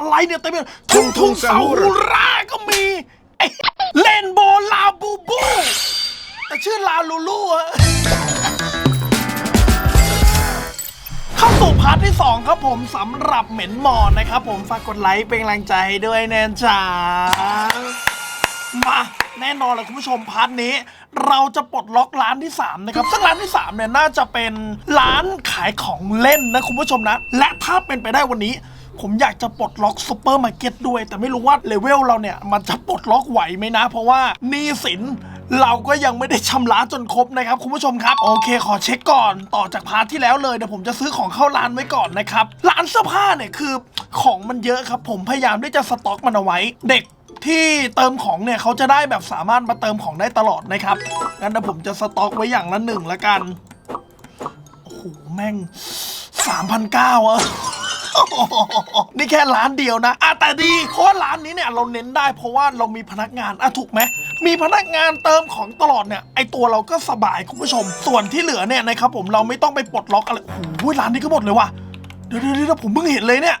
อะไรเนี่ยเต็มไปทุ่งทุ่งซาฮูราก็มีไอ้เลนโบลาบูบู แต่ชื่อลาลูลูอะเข้าสู่พาร์ทที่ 2 ครับผมสำหรับเหม็นหมอนนะครับผมฝากกดไลค์เป็นกำลังใจให้ด้วยแน่จ้ามาแน่นอนเลยคุณผู้ชมพาร์ทนี้ เราจะปลดล็อกร้านที่ 3 นะครับ ซึ่งร้านที่ 3 เนี่ย น่าจะเป็นร้านขายของเล่นนะคุณผู้ชมนะ และถ้าเป็นไปได้วันนี้ ผมอยากจะปลดล็อกซูเปอร์มาร์เก็ตด้วย แต่ไม่รู้ว่าเลเวลเราเนี่ย มันจะปลดล็อกไหวไหมนะ เพราะว่าหนี้สินเราก็ยังไม่ได้ชำระจนครบนะครับคุณผู้ชมครับ โอเค ขอเช็คก่อนต่อจากพาร์ทที่แล้วเลยเดี๋ยวผมจะซื้อของเข้าร้านไว้ก่อนนะครับร้านเสื้อผ้าเนี่ยคือของมันเยอะครับ ผมพยายามที่จะสต็อกมันเอาไว้ เด็กที่เติมของเนี่ยเขาจะได้แบบสามารถมาเติมของได้ตลอดนะครับงั้นเดี๋ยวผมจะสต็อกไว้อย่างละหนึ่งละกันโอ้โหแม่งสามพันเก้าอะ นี่แค่ร้านเดียวนะอะแต่ดีเพราะว่าร้านนี้เนี่ยเราเน้นได้เพราะว่าเรามีพนักงานอะถูกไหมมีพนักงานเติมของตลอดเนี่ยไอตัวเราก็สบายคุณผู้ชม ส่วนที่เหลือเนี่ยนะครับผมเราไม่ต้องไปปลดล็อกอะไรโอ้โหร้านนี้ก็หมดเลยว่ะเดี๋ยวเดี๋ยวเดี๋ยวผมเพิ่งเห็นเลยเนี่ย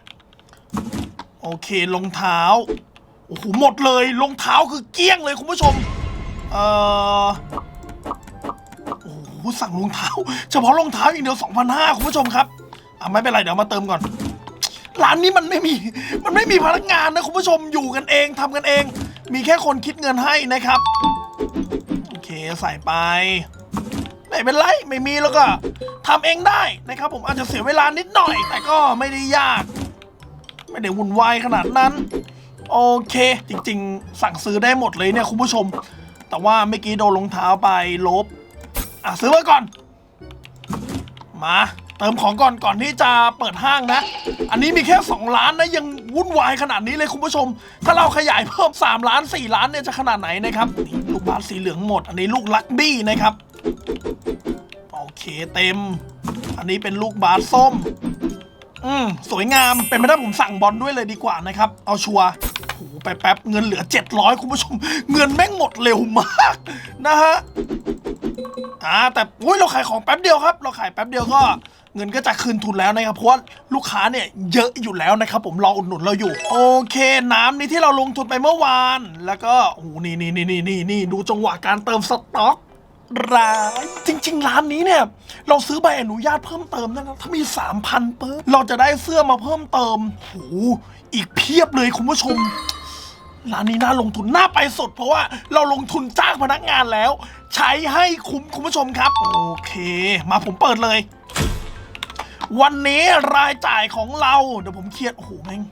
โอเครองเท้าโอ้โหหมดเลยรองเท้าคือเกี้ยงเลยคุณผู้ชมเอ่อโอ้โหสั่งรองเท้า เฉพาะรองเท้าอย่างเดียว2,500คุณผู้ชมครับอะไม่เป็นไรเดี๋ยวมาเติมก่อน ร้านนี้มันไม่มี มันไม่มีพนักงานนะคุณผู้ชมอยู่กันเองทำกันเอง มีแค่คนคิดเงินให้นะครับ โอเคใส่ไป ไม่เป็นไรไม่มีแล้วก็ทำเองได้นะครับ ผมอาจจะเสียเวลานิดหน่อย แต่ก็ไม่ได้ยาก ไม่ได้วุ่นวายขนาดนั้น โอเค จริง ๆ สั่งซื้อได้หมดเลยเนี่ยคุณผู้ชม แต่ว่าเมื่อกี้โดนรองเท้าไปลบ อะซื้อไว้ก่อน มา เติมของก่อนก่อนที่จะเปิดห้างนะ อันนี้มีแค่ 2 ล้านนะยังวุ่นวายขนาดนี้เลยคุณผู้ชม ถ้าเราขยายเพิ่ม 3 ล้าน 4 ล้านเนี่ยจะขนาดไหนนะครับลูกบาสสีเหลืองหมด อันนี้ลูกลักบี้นะครับ โอเคเต็ม อันนี้เป็นลูกบาสส้ม อืมสวยงามเป็นไม่ได้ผมสั่งบอลด้วยเลยดีกว่านะครับ เอาชัวร์โอ้โหไปแป๊บเงินเหลือ 700 คุณผู้ชม เงินแม่งหมดเร็วมากนะฮะอ่าแต่อุ้ยเราขายของแป๊บเดียวครับ เราขายแป๊บเดียวก็ เงินก็จะคืนทุนแล้วนะครับเพราะว่าลูกค้าเนี่ยเยอะอยู่แล้วนะครับผมรออุดหนุนเราอยู่ โอเค น้ำนี่ที่เราลงทุนไปเมื่อวาน แล้วก็โอ้โหนี่นี่นี่นี่นี่นี่ดูจังหวะการเติมสต็อกร้านจริง ๆ ร้านนี้เนี่ย เราซื้อใบอนุญาตเพิ่มเติมนะครับถ้ามี 3,000ปุ๊บเราจะได้เสื้อมาเพิ่มเติมโอ้โหอีกเพียบเลยคุณผู้ชม ร้านนี้น่าลงทุนน่าไปสด เพราะว่าเราลงทุนจ้างพนักงานแล้ว ใช้ให้คุ้มคุณผู้ชมครับ โอเค มาผมเปิดเลย วันนี้รายจ่ายของเรา เดี๋ยวผมเครียด โอ้โหแม่ง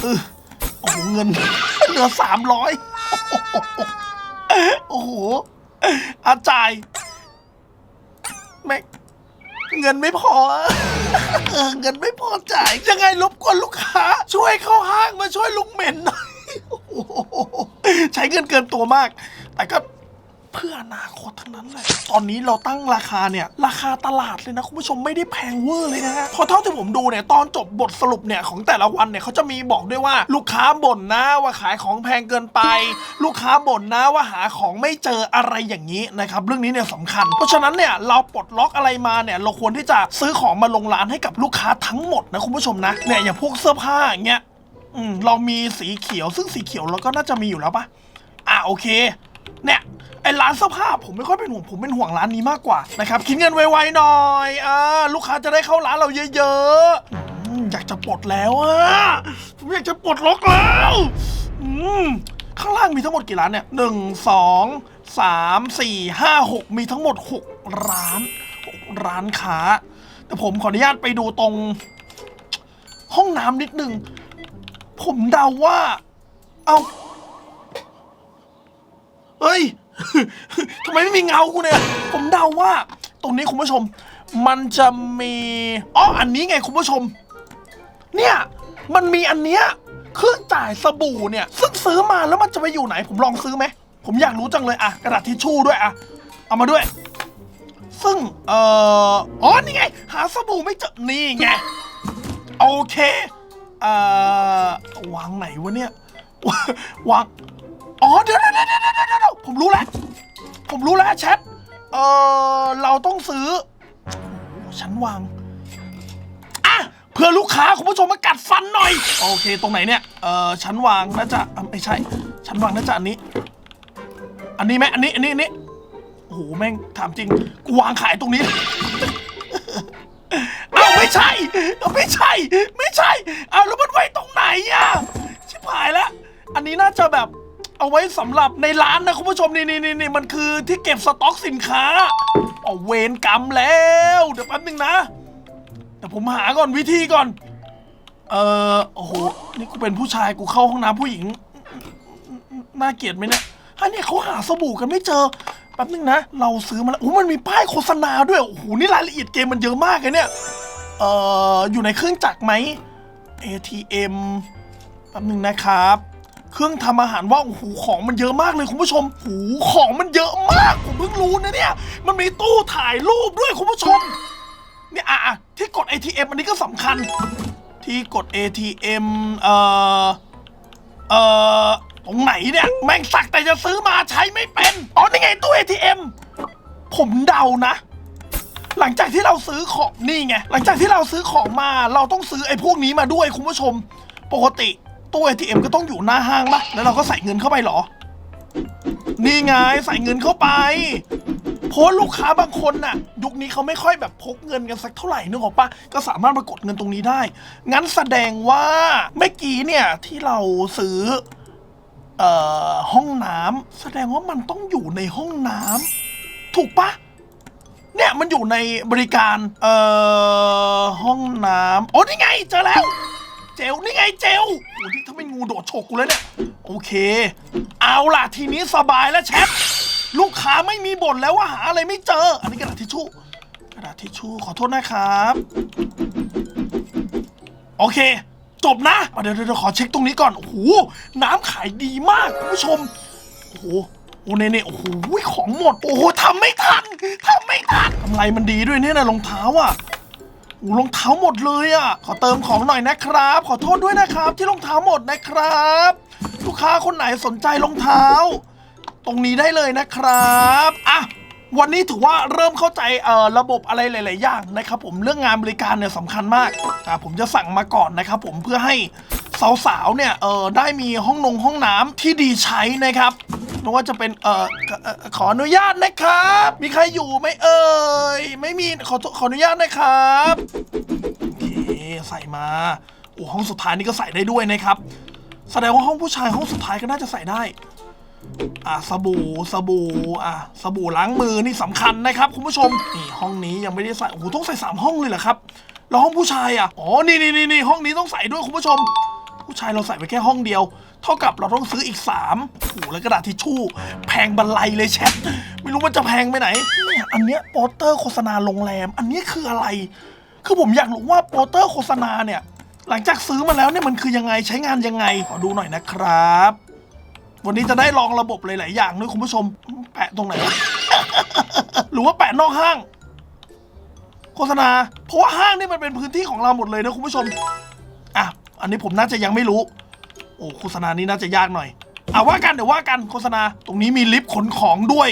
เออโอ้โหเงิน เหลือสามร้อยโอ้โหอาจ่ายแม่งเงินไม่พอเออเงินไม่พอจ่าย ยังไงรบกวนลูกค้า ช่วยเข้าห้างมาช่วยลุงเหม็นหน่อยโอ้โหใช้เงินเกินตัวมาก แต่ก็ เพื่ออนาคตทั้งนั้นแหละตอนนี้เราตั้งราคาเนี่ยราคาตลาดเลยนะคุณผู้ชมไม่ได้แพงเวอร์เลยนะฮะพราะเท่าที่ผมดูเนี่ยตอนจบบทสรุปเนี่ยของแต่ละวันเนี่ยเขาจะมีบอกด้วยว่าลูกค้าบ่นนะว่าขายของแพงเกินไป ลูกค้าบ่นนะว่าหาของไม่เจออะไรอย่างนี้นะครับเรื่องนี้เนี่ยสำคัญ เพราะฉะนั้นเนี่ยเราปลดล็อกอะไรมาเนี่ยเราควรที่จะซื้อของมาลงร้านให้กับลูกค้าทั้งหมดนะคุณผู้ชมนะเนี่ยอย่างพวกเสื้อผ้าอย่างเงี้ยอืมเรามีสีเขียวซึ่งสีเขียวเราก็น่าจะมีอยู่แล้วปะอะโอเค เนี่ย ไอร้านเสื้อผ้าผมไม่ค่อยเป็นห่วงผมเป็นห่วงร้านนี้มากกว่านะครับคิดเงินไวๆหน่อยอ่าลูกค้าจะได้เข้าร้านเราเยอะๆอืมอยากจะปลดแล้วอะผมอยากจะปลดล็อกแล้วอืมข้างล่างมีทั้งหมดกี่ร้านเนี่ยหนึ่งสองสามสี่ห้าหกมีทั้งหมดหกร้านหกร้านค้า แต่ผมขออนุญาตไปดูตรง ห้องน้ำนิดนึง ผมเดาว่า เอาเฮ้ย ทำไมไม่มีเงากูเนี่ย ผมเดาว่า ตรงนี้คุณผู้ชม มันจะมีอ๋ออันนี้ไงคุณผู้ชม เนี่ยมันมีอันเนี้ยเครื่องจ่ายสบู่เนี่ยซึ่งซื้อมาแล้วมันจะไปอยู่ไหน ผมลองซื้อไหมผมอยากรู้จังเลยอะกระดาษทิชชู่ด้วยอะเอามาด้วย ซึ่งเอ่ออ๋อนี่ไง หาสบู่ไม่เจอนี่ไงโอเคเอ่อวางไหนวะเนี่ยวาง เดี๋ยวเดี๋ยวเดี๋ยวเดี๋ยวเดี๋ยวผมรู้แล้ว ผมรู้แล้วแชท เออเราต้องซื้อโอ้ฉันวาง อะ เพื่อลูกค้าคุณผู้ชมมากัดฟันหน่อย โอเค ตรงไหนเนี่ย เออชั้นวางน่าจะอะไม่ใช่ชั้นวางน่าจะอันนี้ อันนี้ไหมอันนี้ อันนี้ อันนี้ โอ้โห แม่ง ถามจริง กูวางขายตรงนี้ เอ้าไม่ใช่เอาไม่ใช่ ไม่ใช่ เอาแล้วมันไว้ตรงไหนอะ ชิบหายแล้วอันนี้น่าจะแบบ เอาไว้สำหรับในร้านนะคุณผู้ชมนี่นี่นี่นมันคือที่เก็บสต็อกสินค้าเอาเวรกรรมแล้ว เดี๋ยวแป๊บนึงนะเดี๋ยวผมหาก่อนวิธีก่อน เออโอ้โหนี่กูเป็นผู้ชายกูเข้าห้องน้ำผู้หญิงน่าเกลียดไหมเนี่ยอันนี้เขาหาสบู่กันไม่เจอแป๊บนึงนะ เราซื้อมาแล้วโอ้มันมีป้ายโฆษณาด้วยโอ้โหนี่รายละเอียดเกมมันเยอะมากเลยเนี่ยเอ่ออยู่ในเครื่องจักรไหม ATM แป๊บนึงนะครับ เครื่องทำอาหารว่าโอ้โหของมันเยอะมากเลยคุณผู้ชมโอ้โหของมันเยอะมากผมเพิ่งรู้นะเนี่ย มันมีตู้ถ่ายรูปด้วยคุณผู้ชม เนี่ยอะที่กด ATM อันนี้ก็สำคัญ ที่กด ATM เอ่อเอ่อตรงไหนเนี่ยแม่งสักแต่จะซื้อมาใช้ไม่เป็น อ๋อนี่ไงตู้ ATM ผมเดานะ หลังจากที่เราซื้อของนี่ไง หลังจากที่เราซื้อของมาเราต้องซื้อไอ้พวกนี้มาด้วยคุณผู้ชม ปกติ ตู้ ATM ก็ต้องอยู่หน้าห้างปะแล้วเราก็ใส่เงินเข้าไปเหรอ นี่ไงใส่เงินเข้าไป เพราะลูกค้าบางคนน่ะ ยุคนี้เขาไม่ค่อยแบบพกเงินกันสักเท่าไหร่นึกออกปะก็สามารถมากดเงินตรงนี้ได้ งั้นแสดงว่าเมื่อกี้เนี่ยที่เราซื้อเอ่อห้องน้ำแสดงว่ามันต้องอยู่ในห้องน้ำถูกปะเนี่ยมันอยู่ในบริการเอ่อห้องน้ำโอ้นี่ไงเจอแล้ว เจลนี่ไงเจลโอ้ที่ถ้าไม่งูโดดฉกกูแล้วเนี่ย โอเค เอาล่ะทีนี้สบายแล้วแชท ลูกค้าไม่มีบ่นแล้วว่าหาอะไรไม่เจอ อันนี้กระดาษทิชชู่ กระดาษทิชชู่ขอโทษนะครับ โอเค จบนะเดี๋ยวเดี๋ยวขอเช็คตรงนี้ก่อน โอ้โห น้ำขายดีมากคุณผู้ชม โอ้โหโอ้เนเน่โอ้โหของหมด โอ้โหทำไม่ทันทำไม่ทันกำไรมันดีด้วยเนี่ยนะรองเท้าอะ อูรองเท้าหมดเลยอะ ขอเติมของหน่อยนะครับ ขอโทษด้วยนะครับ ที่รองเท้าหมดนะครับ ลูกค้าคนไหนสนใจรองเท้า ตรงนี้ได้เลยนะครับอะวันนี้ถือว่าเริ่มเข้าใจเอ่อระบบอะไรหลาย ๆ อย่างนะครับ ผมเรื่องงานบริการเนี่ยสำคัญมากอะผมจะสั่งมาก่อนนะครับ ผมเพื่อให้ สาวๆเนี่ยเออได้มีห้องนงห้องน้ำที่ดีใช้นะครับไม่ว่าจะเป็นเอ่อเอ่อขออนุญาตนะครับ มีใครอยู่ไหมเอ่ยไม่มีขอขออนุญาตนะครับโอเคใส่มาโอ้ห้องสุดท้ายนี่ก็ใส่ได้ด้วยนะครับ แสดงว่าห้องผู้ชายห้องสุดท้ายก็น่าจะใส่ได้ อะสบู่สบู่อะสบู่ล้างมือนี่สำคัญนะครับ คุณผู้ชมนี่ห้องนี้ยังไม่ได้ใส่โอ้โหต้องใส่สามห้องเลยเหรอครับแล้วห้องผู้ชายอะอ๋อนี่นี่นี่นี่ห้องนี้ต้องใส่ด้วยคุณผู้ชม ผู้ชายเราใส่ไปแค่ห้องเดียว เท่ากับเราต้องซื้ออีก3โอ้โหแล้วกระดาษทิชชู่ แพงบันไลเลยแชทไม่รู้มันจะแพงไปไหนเนี่ยอันเนี้ยโปสเตอร์โฆษณาโรงแรม อันนี้คืออะไร คือผมอยากรู้ว่าโปสเตอร์โฆษณาเนี่ย หลังจากซื้อมาแล้วเนี่ยมันคือยังไงใช้งานยังไงขอดูหน่อยนะครับ วันนี้จะได้ลองระบบหลาย ๆ อย่างด้วยคุณผู้ชม แปะตรงไหนวะ หรือว่าแปะนอกห้าง โฆษณา เพราะว่าห้างนี่มันเป็นพื้นที่ของเราหมดเลยนะคุณผู้ชม อะ อันนี้ผมน่าจะยังไม่รู้ โอ้โฆษณานี้น่าจะยากหน่อยอะว่ากันเดี๋ยวว่ากันโฆษณา ตรงนี้มีลิฟต์ขนของด้วย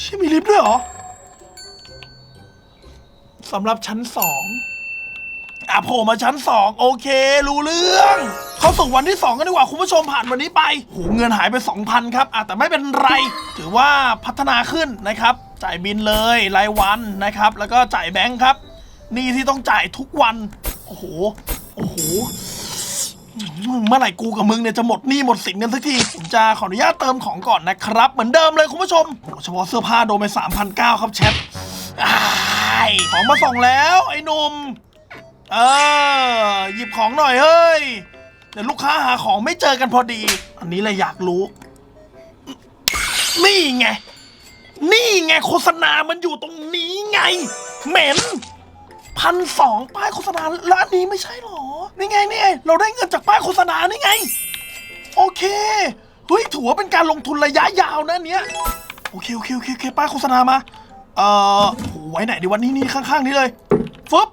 ใช่มีลิฟต์ด้วยเหรอสำหรับชั้นสองอะโผล่มาชั้นสองโอเค รู้เรื่อง เข้าสู่วันที่สองกันดีกว่า คุณผู้ชมผ่านวันนี้ไปโหเงินหายไป2,000ครับอะแต่ไม่เป็นไร ถือว่าพัฒนาขึ้นนะครับ จ่ายบินเลยรายวันนะครับ แล้วก็จ่ายแบงค์ครับหนี่ที่ต้องจ่ายทุกวัน โอ้โห โอ้โห เมื่อไหร่กูกับมึงเนี่ยจะหมดหนี้หมดสินกันสักที ผมจะขออนุญาตเติมของก่อนนะครับ เหมือนเดิมเลยคุณผู้ชมโอ้เฉพาะเสื้อผ้าโดนไป3,009ครับแชทอ้ของมาส่งแล้ว ไอ้นุ่มเออ หยิบของหน่อยเฮ้ย เดี๋ยวลูกค้าหาของไม่เจอกันพอดี อันนี้เลยอยากรู้ นี่ไง นี่ไงโฆษณามันอยู่ตรงนี้ไง เหม็น พันสองป้ายโฆษณาแล้วอันนี้ไม่ใช่หรอ นี่ไงนี่ไงเราได้เงินจากป้ายโฆษณานี่ไง โอเค เฮ้ยถือว่าเป็นการลงทุนระยะยาวนะเนี้ยโอเคโอเคโอเคโอเคป้ายโฆษณามา เอ่อโหไว้ไหนดีวันนี้นี่ข้างๆนี้เลยฟึบ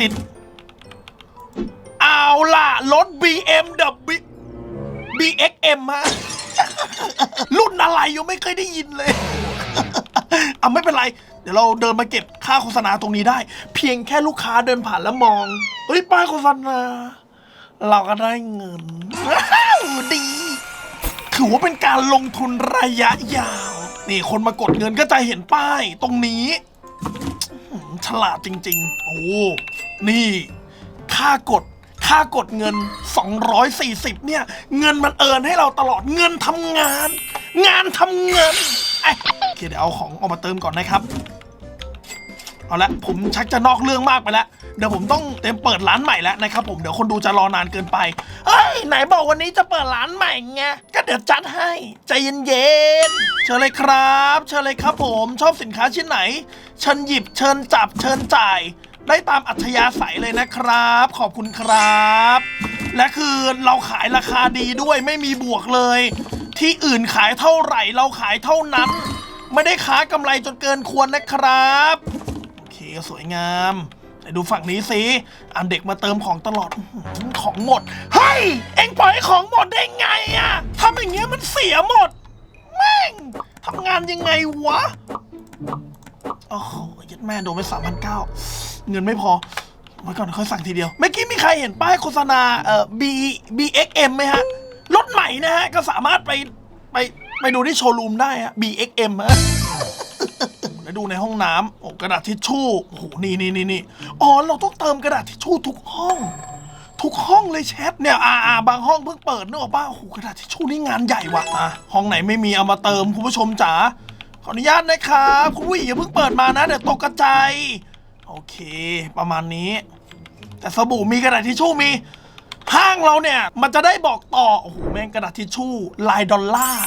ติด เอาล่ะ รถ BMW BXM ฮะรุ่นอะไรยังไม่เคยได้ยินเลยอะไม่เป็นไร เดี๋ยวเราเดินมาเก็บค่าโฆษณาตรงนี้ได้ เพียงแค่ลูกค้าเดินผ่านแล้วมองเฮ้ยป้ายโฆษณา เราก็ได้เงินว้าวดี ถือว่าเป็นการลงทุนระยะยาว นี่คนมากดเงินก็จะเห็นป้ายตรงนี้ ฉลาดจริง ๆ โอ้นี่ ค่ากดค่ากดเงิน 240 เนี่ย เงินมันเอินให้เราตลอดเงินทำงาน งานทำเงินไอ้โอเคเดี๋ยวเอาของออกมาเติมก่อนนะครับ เอาละผมชักจะนอกเรื่องมากไปแล้ว เดี๋ยวผมต้องเต็มเปิดร้านใหม่แล้วนะครับผมเดี๋ยวคนดูจะรอนานเกินไปเอ้ยไหนบอกวันนี้จะเปิดร้านใหม่ไงก็เดี๋ยวจัดให้ใจเย็นๆเชิญเลยครับ เชิญเลยครับผมชอบสินค้าชิ้นไหน เชิญหยิบเชิญจับเชิญจ่าย ได้ตามอัธยาศัยเลยนะครับ ขอบคุณครับ และคือเราขายราคาดีด้วยไม่มีบวกเลย ที่อื่นขายเท่าไหร่เราขายเท่านั้น ไม่ได้ค้ากำไรจนเกินควรนะครับ สวยงามไหนดูฝั่งนี้สิอันเด็กมาเติมของตลอดของหมด เฮ้ย เอ็งปล่อยให้ของหมดได้ไงอะทำอย่างเงี้ยมันเสียหมด แม่งทำงานยังไงวะ โอ้โหยัดแม่โดนไปสามพันเก้าเงินไม่พอไว้ก่อนค่อยสั่งทีเดียว เมื่อกี้มีใครเห็นป้ายโฆษณาเอ่อ B BXM ไหมฮะ รถใหม่นะฮะ ก็สามารถไปไปไปดูที่โชว์รูมได้ฮะ BXM ฮะ แล้วดูในห้องน้ำโอ้กระดาษทิชชู่โอ้โหนี่นี่นี่นี่อ๋อเราต้องเติมกระดาษทิชชู่ทุกห้อง ทุกห้องเลยแชทเนี่ยอ่าอ่าบางห้องเพิ่งเปิดนึกออกป่ะโอ้โหกระดาษทิชชู่นี่งานใหญ่ว่ะอะห้องไหนไม่มีเอามาเติมคุณผู้ชมจ๋าขออนุญาตนะครับคุณผู้หญิงอย่าเพิ่งเปิดมานะเดี๋ยวตกกระจายโอเค ประมาณนี้ แต่สบู่มีกระดาษทิชชู่มีห้างเราเนี่ยมันจะได้บอกต่อโอ้โหแม่งกระดาษทิชชู่ลายดอลลาร์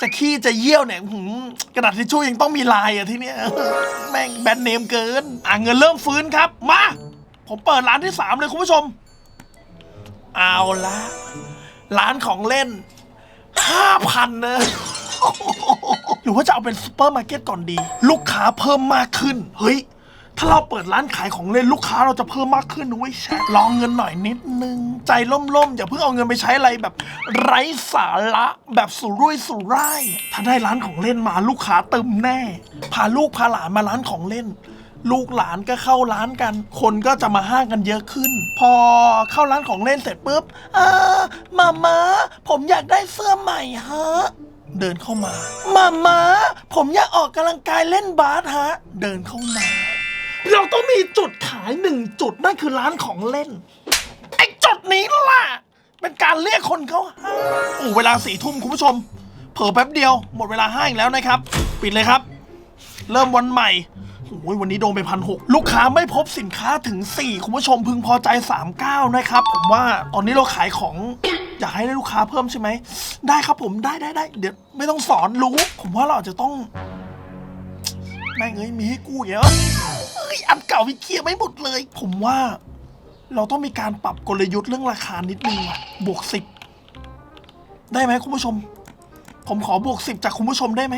จะขี้จะเยี่ยวเนี่ยหือกระดาษทิชชู่ยังต้องมีลายอะที่เนี้ยแม่งแบรนด์เนมเกิน อะเงินเริ่มฟื้นครับ มา ผมเปิดร้านที่สามเลยคุณผู้ชม เอาละร้านของเล่นห้าพันนะ หรือว่าจะเอาเป็นซูเปอร์มาร์เก็ตก่อนดี ลูกค้าเพิ่มมากขึ้น เฮ้ย ถ้าเราเปิดร้านขายของเล่นลูกค้าเราจะเพิ่มมากขึ้นนะเว้ยแชทลองเงินหน่อยนิดนึง ใจล่มๆ อย่าเพิ่งเอาเงินไปใช้อะไรแบบ ไร้สาระแบบสุรุ่ยสุร่าย ถ้าได้ร้านของเล่นมาลูกค้าเติมแน่ พาลูกพาหลานมาร้านของเล่น ลูกหลานก็เข้าร้านกัน คนก็จะมาห้างกันเยอะขึ้น พอเข้าร้านของเล่นเสร็จปุ๊บอ่ามามาผมอยากได้เสื้อใหม่ฮะเดินเข้ามา มามาผมอยากออกกำลังกายเล่นบาสฮะ เดินเข้ามา เราต้องมีจุดขายหนึ่งจุดนั่นคือร้านของเล่น ไอ้จุดนี้ล่ะ เป็นการเรียกคนเขาห้างโอ้เวลาสี่ทุ่มคุณผู้ชม เผลอแป๊บเดียวหมดเวลาห้างแล้วนะครับ ปิดเลยครับ เริ่มวันใหม่โอ้ยวันนี้โดนไปพันหกลูกค้าไม่พบสินค้าถึง 4 คุณผู้ชมพึงพอใจ 39 นะครับ ผมว่าตอนนี้เราขายของ อยากให้ได้ลูกค้าเพิ่มใช่ไหม ได้ครับผมได้ได้ได้เดี๋ยวไม่ต้องสอนรู้ ผมว่าเราอาจจะต้อง แม่งเอ้ยมีให้กู้เยอะเอ้ยอันเก่าวิเคลียร์ไม่หมดเลย ผมว่า เราต้องมีการปรับกลยุทธ์เรื่องราคานิดนึงว่ะบวกสิบได้ไหมคุณผู้ชม ผมขอบวกสิบจากคุณผู้ชมได้ไหม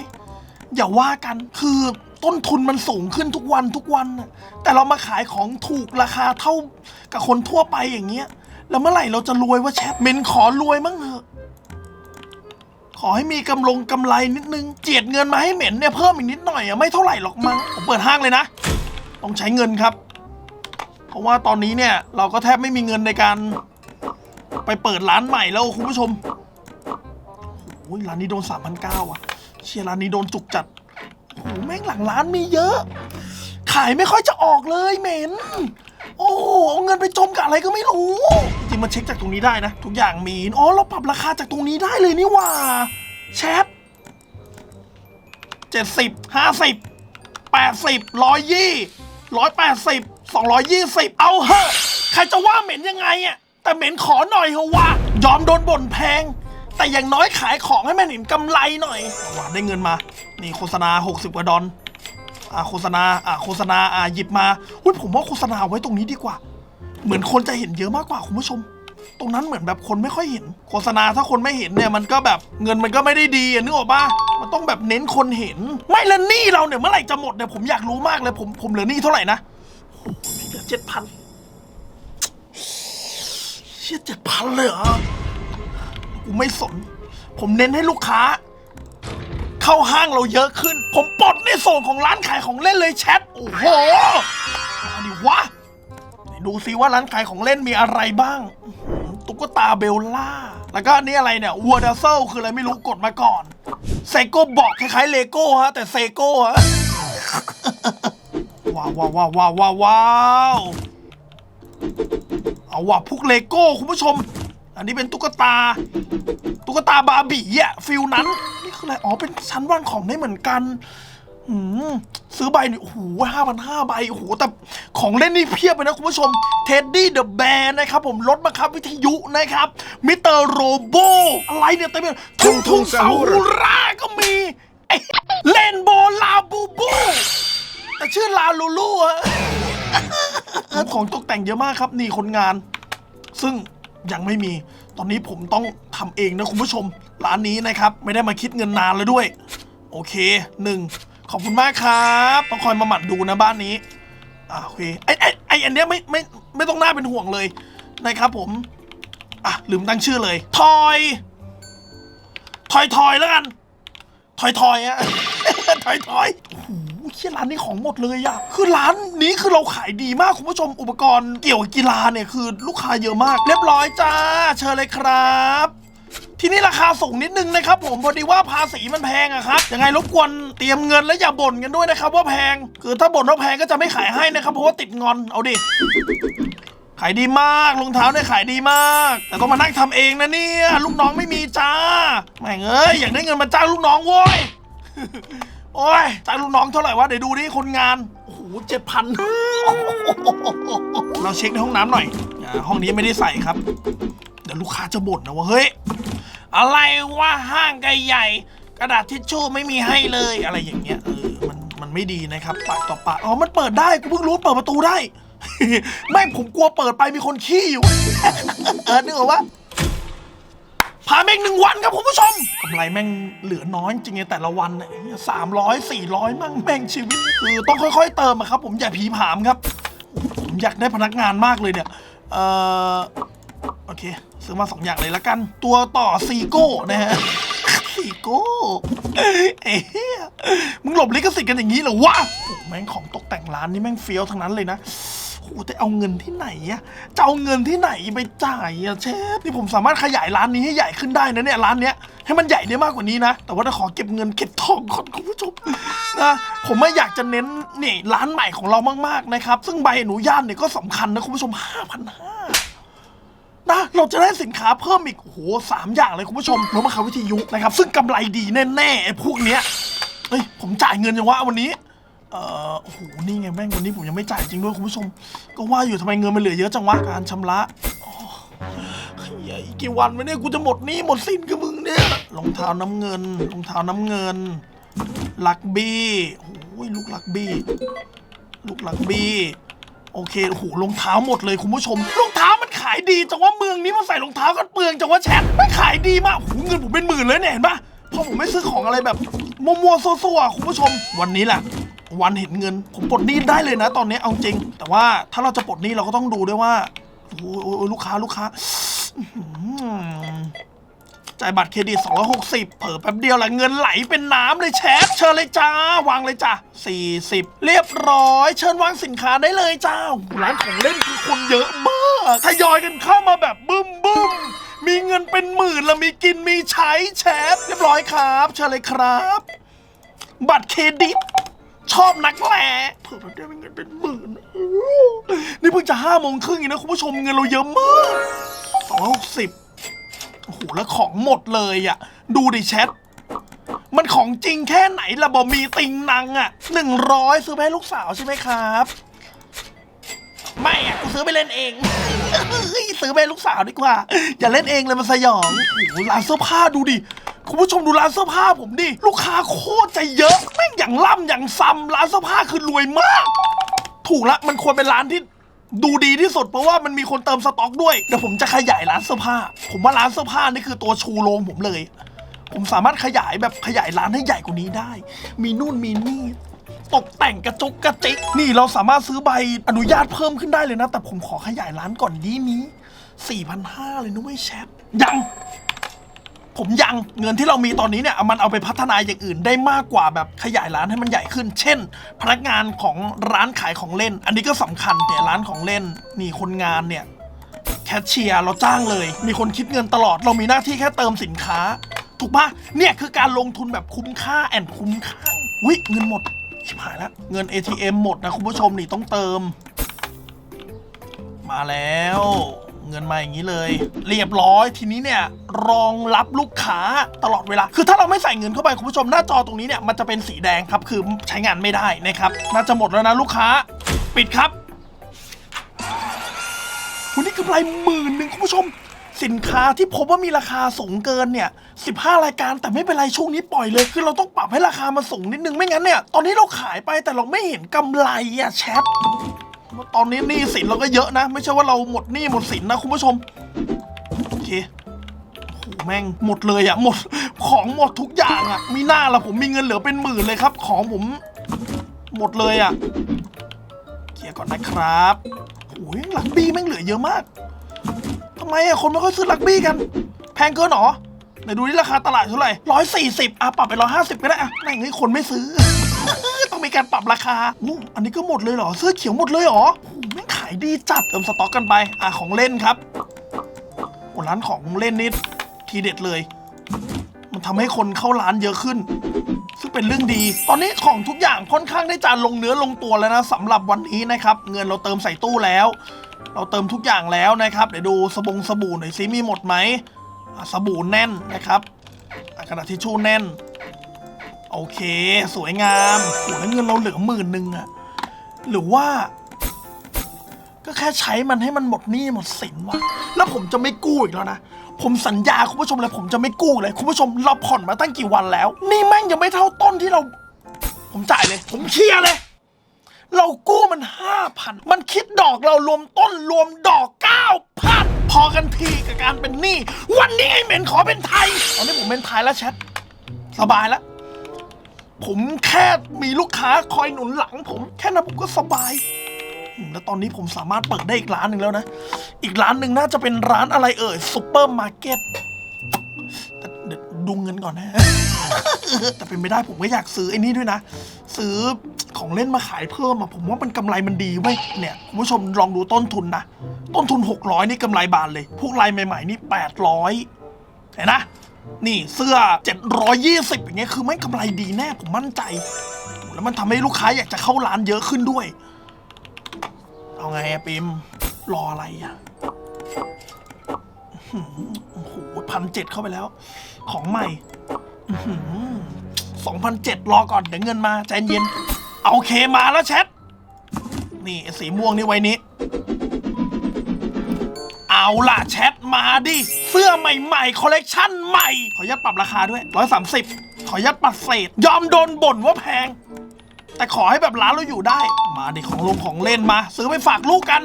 อย่าว่ากันคือต้นทุนมันสูงขึ้นทุกวันทุกวันน่ะแต่เรามาขายของถูกราคาเท่ากับคนทั่วไปอย่างเงี้ย แล้วเมื่อไหร่เราจะรวยว่าแชทเมนขอรวยมั้งเถอะ ขอให้มีกำลงกำไรนิดนึง เจียดเงินมาให้เหม็นเนี่ยเพิ่มอีกนิดหน่อยอะไม่เท่าไหร่หรอกมั้งผมเปิดห้างเลยนะ ต้องใช้เงินครับ เพราะว่าตอนนี้เนี่ยเราก็แทบไม่มีเงินในการ ไปเปิดร้านใหม่แล้วคุณผู้ชมโอ้ยร้านนี้โดนสามพันเก้าอะ เชียร์ร้านนี้โดนจุกจัดโอ้โหแม่งหลังร้านมีเยอะ ขายไม่ค่อยจะออกเลยเหม็น โอ้โหเอาเงินไปจมกับอะไรก็ไม่รู้ จริงๆมันเช็คจากตรงนี้ได้นะ ทุกอย่างมีอ๋อเราปรับราคาจากตรงนี้ได้เลยนี่หว่าแชทเจ็ดสิบห้าสิบแปดสิบร้อยยี่ร้อยแปดสิบสองร้อยยี่สิบเอาเหอะใครจะว่าเหม็นยังไงอะแต่เหม็นขอหน่อยเถอะว่ายอมโดนบ่นแพง แต่อย่างน้อยขายของให้แมันเห็นกำไรหน่อยหวานได้เงินมา นี่โฆษณา 60 กว่าดอล อ่าโฆษณาอ่าโฆษณาอ่าหยิบมาอุ้ยผมว่าโฆษณาไว้ตรงนี้ดีกว่า เหมือนคนจะเห็นเยอะมากกว่าคุณผู้ชม ตรงนั้นเหมือนแบบคนไม่ค่อยเห็น โฆษณาถ้าคนไม่เห็นเนี่ยมันก็แบบเงินมันก็ไม่ได้ดีอะนึกออกปะมันต้องแบบเน้นคนเห็น ไม่และหนี้เราเนี่ยเมื่อไหร่จะหมดเนี่ยผมอยากรู้มากเลยผมผมเหลือหนี้เท่าไหร่นะโอ้โหเหลือเจ็ดพันเชี่ยเจ็ดพันเลยเหรอกูไม่สน ผมเน้นให้ลูกค้า เข้าห้างเราเยอะขึ้น ผมปลดในส่วนของร้านขายของเล่นเลยแชท โอ้โหมาดิวะดูซิว่าร้านขายของเล่นมีอะไรบ้าง ตุ๊กตาเบลล่า แล้วก็นี่อะไรเนี่ยวัวดัซเซลคืออะไรไม่รู้กดมาก่อนเซโก้บอกคล้ายๆเลโก้ฮะ แต่เซโก้ฮะ ว้าวว้าวว้าวว้าวว้าวว้าวเอาว่ะพวกเลโก้คุณผู้ชม อันนี้เป็นตุ๊กตา ตุ๊กตาบาร์บี้อะฟิลนั้น นี่คืออะไร อ๋อ เป็นชั้นวางของได้เหมือนกันอืมซื้อใบนี่โอ้โหห้าพันห้าใบ โอ้โห แต่ของเล่นนี่เพียบเลยนะคุณผู้ชม เท็ดดี้เดอะแบร์นะครับผมรถบังคับวิทยุนะครับ มิสเตอร์โรโบ อะไรเนี่ยเต็มไปหมดทุ่งทุ่งซาฮูราก็มีเลนโบลาบูบู แต่ชื่อลาลูลูอะของตกแต่งเยอะมากครับ นี่คนงาน ซึ่ง ยังไม่มี ตอนนี้ผมต้องทำเองนะคุณผู้ชม ร้านนี้นะครับ ไม่ได้มาคิดเงินนานแล้วด้วย โอเคหนึ่งขอบคุณมากครับต้องคอยมาหมั่นดูนะบ้านนี้อ่าโอเคไอไอไออันเนี้ยไม่ไม่ไม่ต้องน่าเป็นห่วงเลยนะครับผมอะลืมตั้งชื่อเลย ทอย ทอยทอยแล้วกัน ทอยทอยอะ ทอยทอยโอ้โห เชี่ยร้านนี้ของหมดเลยอะคือร้านนี้คือเราขายดีมากคุณผู้ชมอุปกรณ์เกี่ยวกับกีฬาเนี่ยคือลูกค้าเยอะมาก เรียบร้อยจ้า เชิญเลยครับที่นี่ราคาสูงนิดนึงนะครับผมพอดีว่าภาษีมันแพงอะครับยังไงรบกวนเตรียมเงินและอย่าบ่นกันด้วยนะครับว่าแพง คือถ้าบ่นว่าแพงก็จะไม่ขายให้นะครับ เพราะว่าติดงอนเอาดิขายดีมากรองเท้าเนี่ยขายดีมาก แต่ต้องมานั่งทำเองนะเนี่ยลูกน้องไม่มีจ้าแม่งเอ้ยอยากได้เงินมาจ้างลูกน้องโว้ย โอ้ยจ้างลูกน้องเท่าไหร่วะ เดี๋ยวดูดิคนงาน โอ้โหเจ็ดพันเราเช็คในห้องน้ำหน่อยอ่าห้องนี้ไม่ได้ใส่ครับ เดี๋ยวลูกค้าจะบ่นนะว่าเฮ้ย อะไรว่าห้างไกลใหญ่ กระดาษทิชชู่ไม่มีให้เลยอะไรอย่างเงี้ยเออมันมันไม่ดีนะครับปากต่อปากอ๋อมันเปิดได้กูเพิ่งรู้เปิดประตูได้ ไม่ผมกลัวเปิดไปมีคนขี้อยู่ เออนึกออกว่า พาแม่งหนึ่งวันครับคุณผู้ชมกำไรแม่งเหลือน้อยจริงๆแต่ละวันเนี่ยสามร้อยสี่ร้อยมั่งแม่งชีวิตคือต้องค่อยๆ เติมอะครับ ผมอย่าผีผามครับ ผมอยากได้พนักงานมากเลยเนี่ย เอ่อ โอเค ซื้อมาสองอย่างเลยละกัน ตัวต่อซีโก้นะฮะ ซีโก้เอ๊ะมึงหลบลิขสิทธิ์กันอย่างนี้เหรอวะโอ้แม่งของตกแต่งร้านนี่แม่งเฟี้ยวทั้งนั้นเลยนะ โอ้แต่เอาเงินที่ไหนอะจะเอาเงินที่ไหนไปจ่ายอะเชฟนี่ผมสามารถขยายร้านนี้ให้ใหญ่ขึ้นได้นะเนี่ยร้านเนี้ยให้มันใหญ่ได้มากกว่านี้นะ แต่ว่าถ้าขอเก็บเงินเก็บทองก่อนคุณผู้ชมนะผมไม่อยากจะเน้นนี่ร้านใหม่ของเรามากๆนะครับ ซึ่งใบอนุญาตเนี่ยก็สำคัญนะคุณผู้ชม5,500นะเราจะได้สินค้าเพิ่มอีกโอ้โหสามอย่างเลยคุณผู้ชมรถมาคาวิทยุนะครับ ซึ่งกำไรดีแน่ๆไอ้พวกเนี้ยเฮ้ยผมจ่ายเงินยังวะวันนี้ เอ่อโอ้โหนี่ไงแม่งวันนี้ผมยังไม่จ่ายจริงด้วยคุณผู้ชม ก็ว่าอยู่ทำไมเงินมันเหลือเยอะจังวะการชำระอ้เฮ้ยอีกกี่วันวะเนี่ยกูจะหมดหนี้หมดสิ้นกับมึงเนี่ยรองเท้าน้ำเงินรองเท้าน้ำเงินลักบี้โอ้ยลูกลักบี้ ลูกลักบี้โอเคโอ้โหรองเท้าหมดเลยคุณผู้ชมรองเท้ามันขายดีจังว่าเมืองนี้มันใส่รองเท้ากันเปลืองจังว่าแชทไม่ขายดีมากโอ้โหเงินผมเป็นหมื่นเลยเนี่ยเห็นปะ เพราะผมไม่ซื้อของอะไรแบบมัวๆซัวๆคุณผู้ชม วันนี้แหละวันเห็นเงิน ผมปลดหนี้ได้เลยนะ ตอนนี้เอาจริง แต่ว่าถ้าเราจะปลดหนี้เราก็ต้องดูด้วยว่าโอ้โหโอ้โหลูกค้าลูกค้าจ่ายบัตรเครดิต 260 เผลอแป๊บเดียวแหละเงินไหลเป็นน้ำเลยแชทเชิญเลยจ้าวางเลยจ้า40 เรียบร้อย เชิญวางสินค้าได้เลยจ้าร้านของเล่นคือคนเยอะมากทยอยกันเข้ามาแบบบึ้มบึ้ม มีเงินเป็นหมื่นแล้วมีกินมีใช้แชทเรียบร้อยครับเชิญเลยครับ บัตรเครดิต ชอบนักแหละเผื่อแบบได้เงินเป็นหมื่นนี่เพิ่งจะห้าโมงครึ่งเองนะคุณผู้ชมเงินเราเยอะมากสองร้อยหกสิบโอ้โหแล้วของหมดเลยอะ ดูดิแชทมันของจริงแค่ไหนละบอมีติงนังอะหนึ่งร้อยซื้อไปให้ลูกสาวใช่ไหมครับ ไม่อะกูซื้อไปเล่นเอง ฮ้ยซื้อไปให้ลูกสาวดีกว่า อย่าเล่นเองเลยมันสยองโอ้โหร้านเสื้อผ้าดูดิคุณผู้ชมดูร้านเสื้อผ้าผมดิลูกค้าโคตรจะเยอะแม่งอย่างล่ำอย่างซ้ำร้านเสื้อผ้าคือรวยมาก ถูกละมันควรเป็นร้านที่ดูดีที่สุดเพราะว่ามันมีคนเติมสต็อกด้วยเดี๋ยวผมจะขยายร้านเสื้อผ้า ผมว่าร้านเสื้อผ้านี่คือตัวชูโรงผมเลย ผมสามารถขยายแบบขยายร้านให้ใหญ่กว่านี้ได้ มีนู่นมีนี่ ตกแต่งกระจุกกระจิก นี่เราสามารถซื้อใบอนุญาตเพิ่มขึ้นได้เลยนะ แต่ผมขอขยายร้านก่อนนี้นี้4,500เลยนะเว้ยแชทยัง ผมยังเงินที่เรามีตอนนี้เนี่ยมันเอาไปพัฒนาอย่างอื่นได้มากกว่าแบบขยายร้านให้มันใหญ่ขึ้น เช่น พนักงานของร้านขายของเล่น อันนี้ก็สำคัญเนี่ยร้านของเล่นนี่คนงานเนี่ยแคชเชียร์เราจ้างเลย มีคนคิดเงินตลอดเรามีหน้าที่แค่เติมสินค้า ถูกปะเนี่ยคือการลงทุนแบบคุ้มค่าแอนคุ้มค่าวิเงินหมด ชิบหายล้วเงิน ATM หมดนะคุณผู้ชมนี่ต้องเติม มาแล้ว เงินมาอย่างนี้เลย เรียบร้อยทีนี้เนี่ยรองรับลูกค้าตลอดเวลา คือถ้าเราไม่ใส่เงินเข้าไปคุณผู้ชมหน้าจอตรงนี้เนี่ยมันจะเป็นสีแดงครับคือใช้งานไม่ได้นะครับน่าจะหมดแล้วนะลูกค้า ปิดครับวันนี้กำไรหมื่นหนึ่งคุณผู้ชม สินค้าที่พบว่ามีราคาสูงเกินเนี่ย15 รายการแต่ไม่เป็นไรช่วงนี้ปล่อยเลย คือเราต้องปรับให้ราคามันสูงนิดนึงไม่งั้นเนี่ยตอนนี้เราขายไปแต่เราไม่เห็นกำไรอะแชทตอนนี้หนี้สินเราก็เยอะนะ ไม่ใช่ว่าเราหมดหนี้หมดสินนะคุณผู้ชมโอเค โอ้โหแม่งหมดเลยอะหมด ของหมดทุกอย่างอะมีหน้าละผมมีเงินเหลือเป็นหมื่นเลยครับ ของผม หมดเลยอะเคลียร์ก่อนนะครับโอ้ยหลังบีแม่งเหลือเยอะมาก ทำไมอะคนไม่ค่อยซื้อลักบี้กัน แพงเกินหรอไหนดูที่ราคาตลาดเท่าไหร่ร้อยสี่สิบอะปรับไปร้อยห้าสิบก็ได้อะแม่งนี่คนไม่ซื้อ ต้องมีการปรับราคาอู้อันนี้ก็หมดเลยเหรอ เสื้อเขียวหมดเลยเหรอโอ้โหแม่งขายดีจัดเติมสต็อกกันไป อะของเล่นครับโอ้ร้านของเล่นนี่ทีเด็ดเลย มันทำให้คนเข้าร้านเยอะขึ้น ซึ่งเป็นเรื่องดี ตอนนี้ของทุกอย่างค่อนข้างได้จานลงเนื้อลงตัวแล้วนะสำหรับวันนี้นะครับ เงินเราเติมใส่ตู้แล้ว เราเติมทุกอย่างแล้วนะครับ เดี๋ยวดูสบงสบู่หน่อยซิมีหมดไหมอะสบู่แน่นนะครับอะกระดาษทิชชู่แน่น โอเค สวยงามโอ้แล้วเงินเราเหลือหมื่นหนึ่งอะหรือว่า ก็แค่ใช้มันให้มันหมดหนี้หมดสินวะแล้วผมจะไม่กู้อีกแล้วนะ ผมสัญญาคุณผู้ชมเลยผมจะไม่กู้เลย คุณผู้ชมเราผ่อนมาตั้งกี่วันแล้ว นี่แม่งยังไม่เท่าต้นที่เรา ผมจ่ายเลย ผมเคลียร์เลย เรากู้มันห้าพันมันคิดดอกเรารวมต้นรวมดอกเก้าพันพอกันทีกับการเป็นหนี้วันนี้ไอ้เหม็นขอเป็นไทยตอนนี้ผมเป็นไทยแล้วแชทสบายแล้วผมแค่มีลูกค้าคอยหนุนหลัง ผมแค่นั้นผมก็สบาย แล้วตอนนี้ผมสามารถเปิดได้อีกร้านหนึ่งแล้วนะ อีกร้านหนึ่งน่าจะเป็นร้านอะไรเอ่ยซูเปอร์มาร์เก็ตแต่เดี๋ยวดูเงินก่อนนะ แต่เป็นไม่ได้ผมก็อยากซื้อไอ้นี่ด้วยนะ ซื้อของเล่นมาขายเพิ่มอะผมว่ามันกำไรมันดีเว้ยเนี่ยคุณผู้ชมลองดูต้นทุนนะ ต้นทุน 600 นี่กำไรบานเลย พวกลายใหม่ๆ นี่ 800 เห็นนะ นี่เสื้อ 720 อย่างเงี้ยคือไม่งกำไรดีแน่ผมมั่นใจ แล้วมันทำให้ลูกค้าอยากจะเข้าร้านเยอะขึ้นด้วย เอาไงอะปิมรออะไรอะหือโอ้โหพันเจ็ดเข้าไปแล้ว ของใหม่สองพันเจ็ดรอก่อน เดี๋ยวเงินมาใจเย็นโอาเคมาแล้วแชท นี่สีม่วงนี่ไว้นี้ เอาล่ะแชทมาดิ เสื้อใหม่ๆ คอลเลกชันใหม่ ขออนุญาตปรับราคาด้วย130ขออนุญาตปรับเศษ ยอมโดนบ่นว่าแพง แต่ขอให้แบบร้านเราอยู่ได้ มาดิของลงของเล่นมา ซื้อไปฝากลูกกัน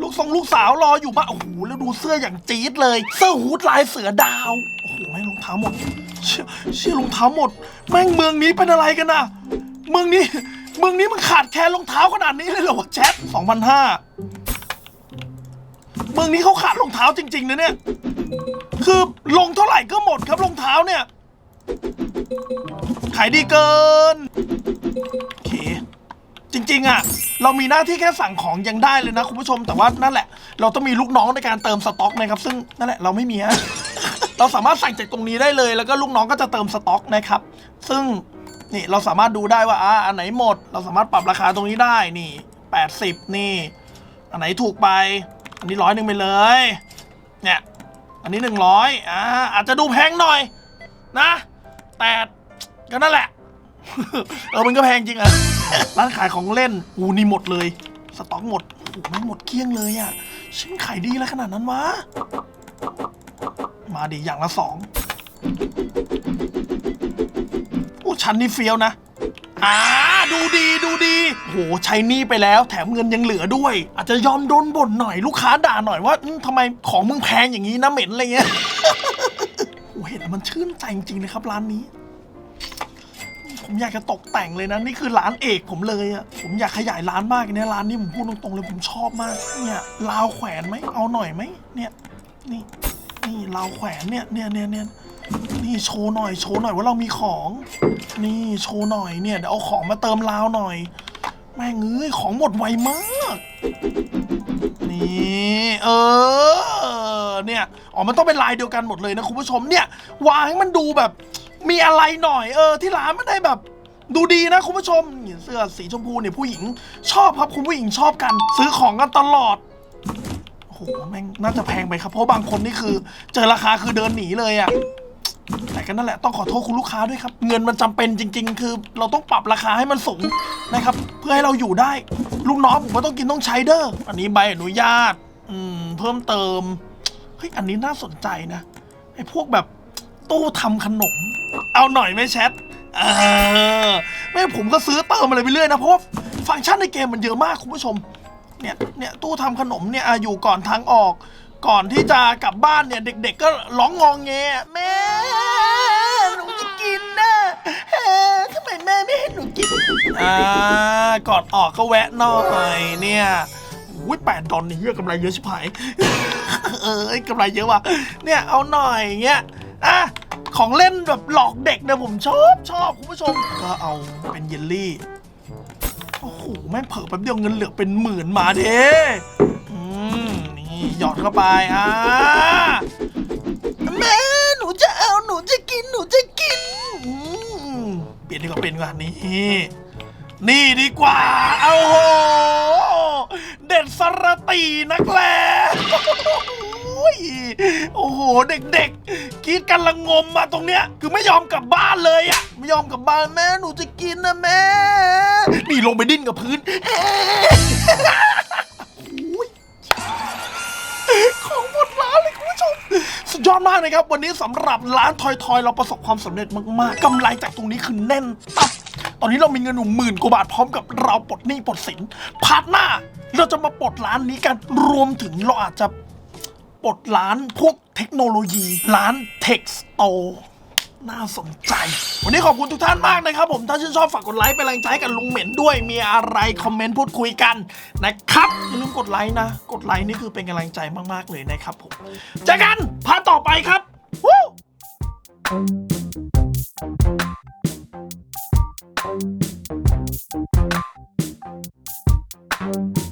ลูกทรงลูกสาวรออยู่บ้านโอ้โหแล้วดูเสื้ออย่างจี๊ดเลย เสื้อฮูดลายเสือดาว โอ้โหแม่งรองเท้าหมดเชื่อเชื่อรองเท้าหมด แม่งเมืองนี้เป็นอะไรกันนะเมืองนี้เมืองนี้มันขาดแคลนรองเท้าขนาดนี้เลยเหรอวะแชท2,500เมืองนี้เขาขาดรองเท้าจริงๆนะเนี่ย คือลงเท่าไหร่ก็หมดครับรองเท้าเนี่ย ขายดีเกินโอเคจริง ๆ อะ เรามีหน้าที่แค่สั่งของยังได้เลยนะคุณผู้ชมแต่ว่านั่นแหละ เราต้องมีลูกน้องในการเติมสต็อกนะครับ ซึ่งนั่นแหละเราไม่มีฮะ เราสามารถสั่งจากตรงนี้ได้เลย แล้วก็ลูกน้องก็จะเติมสต็อกนะครับ ซึ่งนี่เราสามารถดูได้ว่าอ่าอันไหนหมด เราสามารถปรับราคาตรงนี้ได้นี่ 80 นี่ อันไหนถูกไป อันนี้ร้อยหนึ่งไปเลย เนี่ย อันนี้หนึ่งร้อยอ่าอาจจะดูแพงหน่อยนะ แต่ก็นั่นแหละ เออมันก็แพงจริงอะร้านขายของเล่นอูนี่หมดเลย สต็อกหมดโอ้ไม่หมดเกลี้ยงเลยอะชิ้นขายดีแล้วขนาดนั้นวะ มาดิอย่างละสองโอ้ชั้นนี่เฟี้ยวนะอ่าดูดีดูดีโหใช้หนี่ไปแล้ว แถมเงินยังเหลือด้วย อาจจะยอมโดนบ่นหน่อยลูกค้าด่าหน่อยว่าทำไมของมึงแพงอย่างนี้นะเหม็นอะไรเงี้ย ห็นแล้วมันชื่นใจจริงๆเลยครับร้านนี้ ผมอยากจะตกแต่งเลยนะ นี่คือร้านเอกผมเลยอะผมอยากขยายร้านมากเนี่ยร้านนี้ผมพูดตรงๆเลยผมชอบมาก เนี่ยราวแขวนไหมเอาหน่อยไหมเนี่ย นี่นี่ราวแขวนเนี่ยเนี่ยเนี่ยเนี่ยนี่โชว์หน่อยโชว์หน่อยว่าเรามีของ นี่โชว์หน่อยเนี่ยเดี๋ยวเอาของมาเติมลาวหน่อย แม่งเอ้ยของหมดไวมาก นี่ เออ เนี่ย อ๋อ มันต้องเป็นลายเดียวกันหมดเลยนะคุณผู้ชมเนี่ย วางให้มันดูแบบ มีอะไรหน่อยเออที่ร้านมันได้แบบดูดีนะคุณผู้ชมเสื้อสีชมพูเนี่ยผู้หญิงชอบครับคุณผู้หญิงชอบกัน ซื้อของกันตลอดโอ้โหแม่งน่าจะแพงไปครับ เพราะบางคนนี่คือ เจอราคาคือเดินหนีเลยอะแต่ก็นั่นแหละต้องขอโทษคุณลูกค้าด้วยครับ เงินมันจำเป็นจริง ๆ คือ เราต้องปรับราคาให้มันสูงนะครับ เพื่อให้เราอยู่ได้ ลูกน้องผมก็ต้องกินต้องใช้เด้ออันนี้ใบอนุญาต อืม เพิ่มเติม ฮ้ยอันนี้น่าสนใจนะไอ้พวกแบบตู้ทำขนม เอาหน่อยไหมแชทเออไม่ผมก็ซื้อเติมอะไรไปเรื่อยนะเพราะว่าฟังก์ชันในเกมมันเยอะมากคุณผู้ชมเนี่ยเนี่ยตู้ทำขนมเนี่ยอยู่ก่อนทางออก ก่อนที่จะกลับบ้านเนี่ย เด็ก ๆ ก็ร้องงองแงแม่หนูจะกินนะเฮ้ทำไมแม่ไม่ให้หนูกินอ่าก่อนออกก็แวะหน่อยเนี่ย อุ้ยแปดดอลนี่เยอะกำไรเยอะชิบหายเออกำไรเยอะว่ะเนี่ยเอาหน่อยเงี้ยอะของเล่นแบบหลอกเด็กเนี่ยผมชอบชอบคุณผู้ชม ก็เอาเป็นเยลลี่ โอ้โหแม่งเผลอแป๊บเดียวเงินเหลือเป็นหมื่นมาเด้อืมนี่หยอดเข้าไปอ่าแม่หนูจะเอาหนูจะกินหนูจะกินอืมเปลี่ยนดีกว่าเปลี่ยนกว่านี่ นี่ดีกว่า เอาโห เด็ดสระตีนักแลโอ้ยโอ้โห เด็กๆกรีดกันละงมมาตรงเนี้ย คือไม่ยอมกลับบ้านเลยอะไม่ยอมกลับบ้านแม่หนูจะกินนะแม่ นี่ลงไปดิ้นกับพื้นของหมดร้านเลยคุณผู้ชม สุดยอดมากนะครับ วันนี้สำหรับร้านทอยทอยเราประสบความสำเร็จมากๆกำไรจากตรงนี้คือแน่นตับ ตอนนี้เรามีเงินอยู่หมื่นกว่าบาทพร้อมกับเราปลดหนี้ปลดสินพาร์ทหน้า เราจะมาปลดร้านนี้กันรวมถึงเราอาจจะปลดร้านพวกเทคโนโลยี ร้านเทคสโตน่าสนใจ วันนี้ขอบคุณทุกท่านมากนะครับผม ถ้าชื่นชอบฝากกดไลค์เป็นแรงใจกับลุงเหม็นด้วย มีอะไรคอมเมนต์พูดคุยกันนะครับ อย่าลืมกดไลค์นะ กดไลค์นี่คือเป็นกำลังใจมากๆเลยนะครับผมเจอกันพาร์ทต่อไปครับวู้ Thank you.